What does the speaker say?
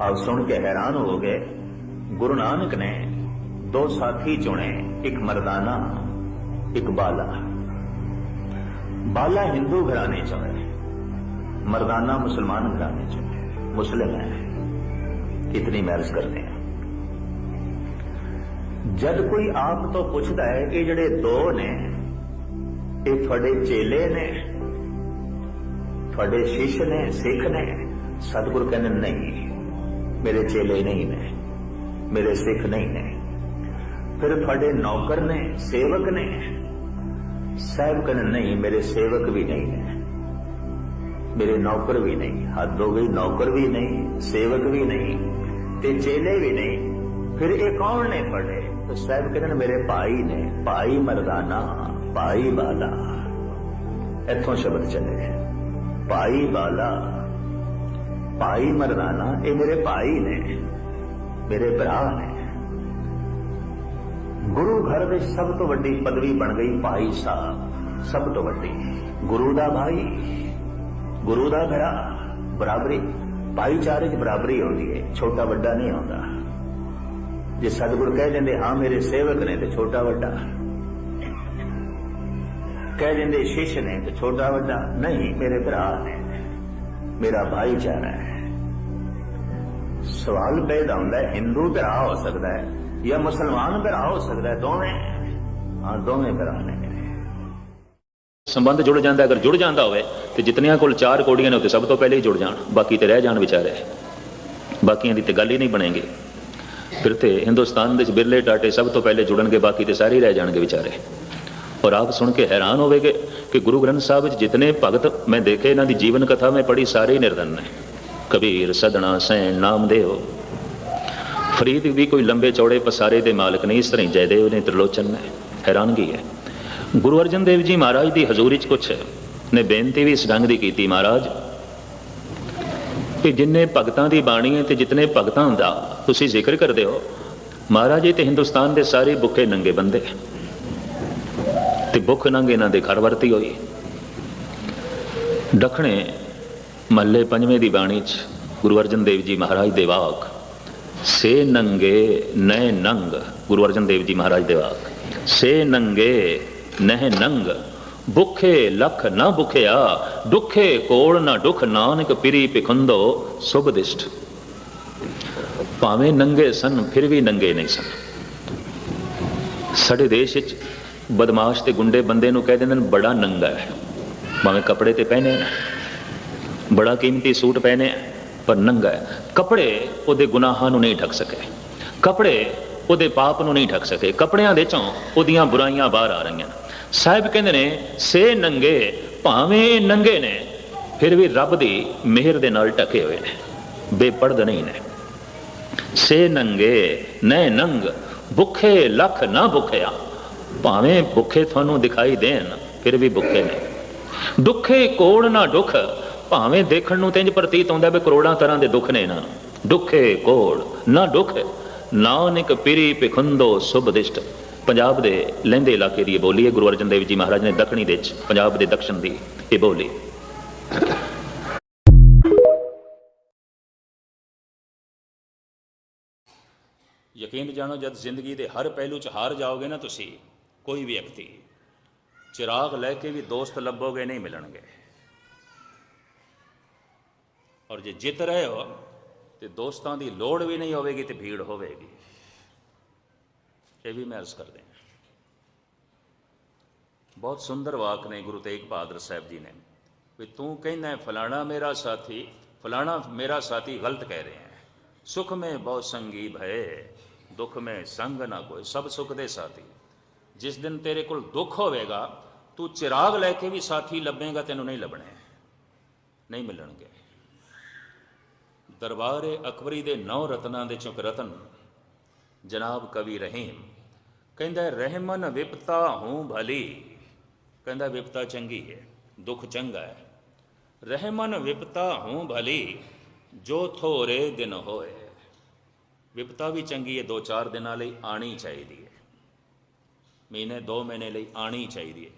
ਆਪ ਸੁਣ ਕੇ ਹੈਰਾਨ ਹੋ ਗਏ। ਗੁਰੂ ਨਾਨਕ ਨੇ ਦੋ ਸਾਥੀ ਚੁਣੇ, ਇੱਕ ਮਰਦਾਨਾ, ਇੱਕ ਬਾਲਾ। ਬਾਲਾ ਹਿੰਦੂ ਘਰਾਣੇ ਚੋਂ ਹੈ ਮਰਦਾਨਾ ਮੁਸਲਮਾਨ ਘਰਾਣੇ ਚੋਂ ਹੈ ਮੁਸਲਿਮ ਹੈ। ਕਿਤਨੀ ਮੈਰਿਜ ਕਰਦੇ हैं ਜਦ ਕੋਈ ਆਪ ਤੋਂ ਪੁੱਛਦਾ ਹੈ ਕਿ ਜਿਹੜੇ ਦੋ ਨੇ, ਇਹ ਤੁਹਾਡੇ ਚੇਲੇ ਨੇ, ਤੁਹਾਡੇ ਸ਼ਿਸ਼ ਨੇ, ਸਿੱਖ ਨੇ, ਸਤਿਗੁਰ ਕਹਿੰਦੇ ਨਹੀਂ। ਮੇਰੇ ਚੇਲੇ ਨਹੀਂ ਨੇ, ਮੇਰੇ ਸਿੱਖ ਨਹੀਂ ਨੇ। ਫਿਰ ਤੁਹਾਡੇ ਨੌਕਰ ਨੇ, ਸੇਵਕ ਨੇ। ਸਾਹਿਬ ਕਹਿੰਦੇ ਨਹੀਂ, ਮੇਰੇ ਸੇਵਕ ਵੀ ਨਹੀਂ ਨੇ। ਮੇਰੇ ਨੌਕਰ ਵੀ ਨਹੀਂ, ਹੱਦ ਹੋ ਗਈ, ਨੌਕਰ ਵੀ ਨਹੀਂ, ਸੇਵਕ ਵੀ ਨਹੀਂ, ਤੇ ਚੇਲੇ ਵੀ ਨਹੀਂ। ਫਿਰ ਇਹ ਕੌਣ ਨੇ ਤੁਹਾਡੇ? ਤਾਂ ਸਾਹਿਬ ਕਹਿੰਦੇ ਮੇਰੇ ਭਾਈ ਨੇ। ਭਾਈ ਮਰਦਾਨਾ, ਭਾਈ ਬਾਲਾ। ਇੱਥੋਂ ਸ਼ਬਦ ਚੱਲੇ। ਭਾਈ ਬਾਲਾ। ਭਾਈ ਮਰਦਾਨਾ, ਇਹ ਮੇਰੇ ਭਾਈ ਨੇ, ਮੇਰੇ ਭਰਾ ਨੇ। ਗੁਰੂ ਘਰ ਵਿੱਚ ਸਭ ਤੋਂ ਵੱਡੀ ਪਦਵੀ ਬਣ ਗਈ ਭਾਈ ਸਾਹਿਬ, ਸਭ ਤੋਂ ਵੱਡੀ। ਗੁਰੂ ਦਾ ਭਾਈ, ਗੁਰੂ ਦਾ ਭਰਾ ਬਰਾਬਰੀ। ਭਾਈਚਾਰੇ 'ਚ ਬਰਾਬਰੀ ਹੁੰਦੀ ਹੈ, ਛੋਟਾ ਵੱਡਾ ਨਹੀਂ ਹੁੰਦਾ ਜੇ ਸਤਿਗੁਰ ਕਹਿ ਦਿੰਦੇ, ਹਾਂ, ਮੇਰੇ ਸੇਵਕ ਨੇ ਤੇ ਛੋਟਾ ਵੱਡਾ। ਕਹਿ ਦਿੰਦੇ, ਸ਼ਿਸ਼ ਨੇ ਤੇ ਛੋਟਾ ਵੱਡਾ। ਨਹੀਂ, ਮੇਰੇ ਭਰਾ ਨੇ। ਮੇਰਾ ਭਾਈਚਾਰਾ ਹੈ। ਸਵਾਲ ਪੈਦਾ ਹੁੰਦਾ ਹੈ, ਹਿੰਦੂ ਭਰਾ ਹੋ ਸਕਦਾ ਹੈ ਜਾਂ ਮੁਸਲਮਾਨ ਭਰਾ ਹੋ ਸਕਦਾ ਹੈ, ਦੋਵੇਂ। ਹਾਂ, ਦੋਵੇਂ ਭਰਾ ਨੇ। ਸੰਬੰਧ ਜੁੜ ਜਾਂਦਾ ਅਗਰ ਜੁੜ ਜਾਂਦਾ ਹੋਵੇ, ਤੇ ਜਿਤਨਿਆਂ ਕੋਲ ਚਾਰ ਕੋੜੀਆਂ ਨੇ ਉਹ ਤੇ ਸਭ ਤੋਂ ਪਹਿਲੇ ਹੀ ਜੁੜ ਜਾਣ, ਬਾਕੀ ਤੇ ਰਹਿ ਜਾਣ ਵਿਚਾਰੇ। ਬਾਕੀਆਂ ਦੀ ਤੇ ਗੱਲ ਹੀ ਨਹੀਂ ਬਣੇਗੀ। ਫਿਰ ਤੇ ਹਿੰਦੁਸਤਾਨ ਦੇ ਵਿੱਚ ਬਿਰਲੇ ਟਾਟੇ ਸਭ ਤੋਂ ਪਹਿਲੇ ਜੁੜਨਗੇ, ਬਾਕੀ ਤੇ ਸਾਰੇ ਰਹਿ ਜਾਣਗੇ ਵਿਚਾਰੇ। ਔਰ ਆਪ ਸੁਣ ਕੇ ਹੈਰਾਨ ਹੋਵੇਗੇ ਕਿ ਗੁਰੂ ਗ੍ਰੰਥ ਸਾਹਿਬ ਵਿੱਚ ਜਿਤਨੇ ਭਗਤ ਮੈਂ ਦੇਖੇ, ਇਹਨਾਂ ਦੀ ਜੀਵਨ ਕਥਾ ਮੈਂ ਪੜ੍ਹੀ, ਸਾਰੇ ਨਿਰਧਨ ਨੇ। ਕਬੀਰ ਸਦਣਾ ਸੈਣ, ਨਾਮਦੇਵ। ਫਰੀਦ ਵੀ ਕੋਈ ਲੰਬੇ ਚੌੜੇ ਪਸਾਰੇ ਦੇ ਮਾਲਕ ਨਹੀਂ, ਇਸ ਤਰ੍ਹਾਂ ਹੀ ਜੈਦੇਵ ਨੇ ਤ੍ਰਿਲੋਚਨ ਨੇ। ਹੈਰਾਨਗੀ ਹੈ। ਗੁਰੂ ਅਰਜਨ ਦੇਵ ਜੀ ਮਹਾਰਾਜ ਦੀ ਹਜ਼ੂਰੀ 'ਚ ਕੁਛ ਨੇ ਬੇਨਤੀ ਵੀ ਇਸ ਢੰਗ ਦੀ ਕੀਤੀ ਮਹਾਰਾਜ, ਕਿ ਜਿੰਨੇ ਭਗਤਾਂ ਦੀ ਬਾਣੀ ਹੈ ਤੇ ਜਿਤਨੇ ਭਗਤਾਂ ਦਾ ਤੁਸੀਂ ਜ਼ਿਕਰ ਕਰਦੇ ਹੋ, ਮਹਾਰਾਜ ਇਹ ਤੇ ਹਿੰਦੁਸਤਾਨ ਦੇ ਸਾਰੇ ਭੁੱਖੇ ਨੰਗੇ ਬੰਦੇ। ਤੇ ਭੁੱਖ ਨੰਗ ਇਹਨਾਂ ਦੇ ਘਰ ਵਰਤੀ ਹੋਈ ਦੱਖਣੇ ਮਹੱਲੇ ਪੰਜਵੇਂ ਦੀ ਬਾਣੀ 'ਚ ਗੁਰੂ ਅਰਜਨ ਦੇਵ ਜੀ ਮਹਾਰਾਜ ਦੇ ਵਾਕ, ਸੇ ਨੰਗੇ ਨੈ ਨੰਗ, ਗੁਰੂ ਅਰਜਨ ਦੇਵ ਜੀ ਮਹਾਰਾਜ ਦੇ ਵਾਕ, ਸੇ ਨੰਗੇ ਨਹਿ ਨੰਗ, ਭੁਖੇ ਲਖ ਨਾ ਭੁਖਿਆ, ਦੁਖੇ ਕੋਲ ਨਾ ਦੁਖ, ਨਾਨਕ ਪਿਰੀ ਪਖੰਦੋ ਸੁਭਦਿਸ਼ਟ ਭਾਵੇਂ ਨੰਗੇ ਸਨ, ਫਿਰ ਵੀ ਨੰਗੇ ਨਹੀਂ ਸਨ। ਸਾਡੇ ਦੇਸ਼ ਵਿੱਚ ਬਦਮਾਸ਼ ਤੇ ਗੁੰਡੇ ਬੰਦੇ ਨੂੰ ਕਹਿ ਦਿੰਦੇ ਨੇ ਬੜਾ ਨੰਗਾ ਹੈ। ਭਾਵੇਂ ਕੱਪੜੇ ਤੇ ਪਹਿਨੇ ਬੜਾ ਕੀਮਤੀ ਸੂਟ ਪਹਿਨੇ ਹੈ, ਪਰ ਨੰਗਾ ਹੈ। ਕੱਪੜੇ ਉਹਦੇ ਗੁਨਾਹਾਂ ਨੂੰ ਨਹੀਂ ਢੱਕ ਸਕੇ। ਕੱਪੜੇ ਉਹਦੇ ਪਾਪ ਨੂੰ ਨਹੀਂ ਢੱਕ ਸਕੇ। ਕੱਪੜਿਆਂ ਦੇ ਚੋਂ ਉਹਦੀਆਂ ਬੁਰਾਈਆਂ ਬਾਹਰ ਆ ਰਹੀਆਂ ਸਾਹਿਬ ਕਹਿੰਦੇ ਨੇ ਸੇ ਨੰਗੇ ਭਾਵੇਂ ਨੰਗੇ ਨੇ ਫਿਰ ਵੀ ਰੱਬ ਦੀ ਮਿਹਰ ਦੇ ਨਾਲ ਟਕੇ ਹੋਏ ਨੇ। ਬੇਪਰਦ ਨਹੀਂ ਨੇ। ਸੇ ਨੰਗੇ ਨੈ ਨੰਗ ਭੁੱਖੇ ਲੱਖ ਨਾ ਭੁੱਖਿਆ। ਭਾਵੇਂ ਭੁੱਖੇ ਤੁਹਾਨੂੰ ਦਿਖਾਈ ਦੇਣ, ਫਿਰ ਵੀ ਭੁੱਖੇ ਨੇ। ਦੁੱਖੇ ਕੋੜ ਨਾ ਦੁੱਖ ਭਾਵੇਂ ਦੇਖਣ ਨੂੰ ਤੇ ਪ੍ਰਤੀਤ ਹੁੰਦਾ ਵੀ ਕਰੋੜਾਂ ਤਰ੍ਹਾਂ ਦੇ ਦੁੱਖ ਨੇ ਇਹਨਾਂ ਦੁੱਖੇ ਕੋੜ ਨਾ ਦੁੱਖ ਨਾਨਕ ਪਿਰੀ ਪਖੰਦੋ ਸੁਭਦਿਸ਼ਟ। ਪੰਜਾਬ ਦੇ ਲਹਿੰਦੇ ਇਲਾਕੇ ਦੀ ਇਹ ਬੋਲੀ ਹੈ, ਗੁਰੂ ਅਰਜਨ ਦੇਵ ਜੀ ਮਹਾਰਾਜ ਨੇ ਦੱਖਣੀ ਦੇ ਵਿੱਚ ਪੰਜਾਬ ਦੇ ਦਕਸ਼ਨ ਦੀ ਇਹ ਬੋਲੀ। ਯਕੀਨ ਜਾਣੋ, ਜਦ ਜ਼ਿੰਦਗੀ ਦੇ ਹਰ ਪਹਿਲੂ 'ਚ ਹਾਰ ਜਾਓਗੇ ਨਾ ਤੁਸੀਂ ਕੋਈ ਵਿਅਕਤੀ ਚਿਰਾਗ ਲੈ ਕੇ ਵੀ ਦੋਸਤ ਲੱਭੋਗੇ, ਨਹੀਂ ਮਿਲਣਗੇ। ਔਰ ਜੇ ਜਿੱਤ ਰਹੇ ਹੋ, ਤੇ ਦੋਸਤਾਂ ਦੀ ਲੋੜ ਵੀ ਨਹੀਂ ਹੋਵੇਗੀ ਤੇ ਭੀੜ ਹੋਵੇਗੀ। ਇਹ ਵੀ ਮੈਂ ਅਰਜ਼ ਕਰਦੇ ਹਾਂ। ਬਹੁਤ ਸੁੰਦਰ ਵਾਕ ਨੇ ਗੁਰੂ ਤੇਗ ਬਹਾਦਰ ਸਾਹਿਬ ਜੀ ਨੇ, ਵੀ ਤੂੰ ਕਹਿੰਦਾ ਫਲਾਣਾ ਮੇਰਾ ਸਾਥੀ, ਫਲਾਣਾ ਮੇਰਾ ਸਾਥੀ ਗਲਤ ਕਹਿ ਰਹੇ ਹੈ। ਸੁਖ ਮੈਂ ਬਹੁ ਸੰਗੀ ਭਏ ਦੁੱਖ ਮੈਂ ਸੰਗ ਨਾ ਕੋਈ, ਸਭ ਸੁਖ ਦੇ ਸਾਥੀ। ਜਿਸ ਦਿਨ ਤੇਰੇ ਕੋਲ ਦੁੱਖ ਹੋਵੇਗਾ ਤੂੰ ਚਿਰਾਗ ਲੈ ਕੇ ਵੀ ਸਾਥੀ ਲੱਭੇਗਾ ਤੈਨੂੰ ਨਹੀਂ ਲੱਭਣੇ ਨਹੀਂ ਮਿਲਣਗੇ ਦਰਬਾਰੇ ਅਕਬਰੀ ਦੇ ਨੌ ਰਤਨਾਂ ਦੇ ਚੁੱਕ ਰਤਨ ਜਨਾਬ ਕਵੀ ਰਹੀਮ ਕਹਿੰਦਾ ਰਹਿਮਨ ਵਿਪਤਾ ਹੂੰ ਭਲੀ ਕਹਿੰਦਾ ਵਿਪਤਾ ਚੰਗੀ ਹੈ ਦੁੱਖ ਚੰਗਾ ਹੈ ਰਹਿਮਨ ਵਿਪਤਾ ਹੂੰ ਭਲੀ ਜੋ ਥੋਰੇ ਦਿਨ ਹੋਏ ਵਿਪਤਾ ਵੀ ਚੰਗੀ ਹੈ ਦੋ ਚਾਰ ਦਿਨਾਂ ਲਈ ਆਣੀ ਚਾਹੀਦੀ ਹੈ ਮਹੀਨੇ ਦੋ ਮਹੀਨੇ ਲਈ ਆਣੀ ਚਾਹੀਦੀ ਹੈ।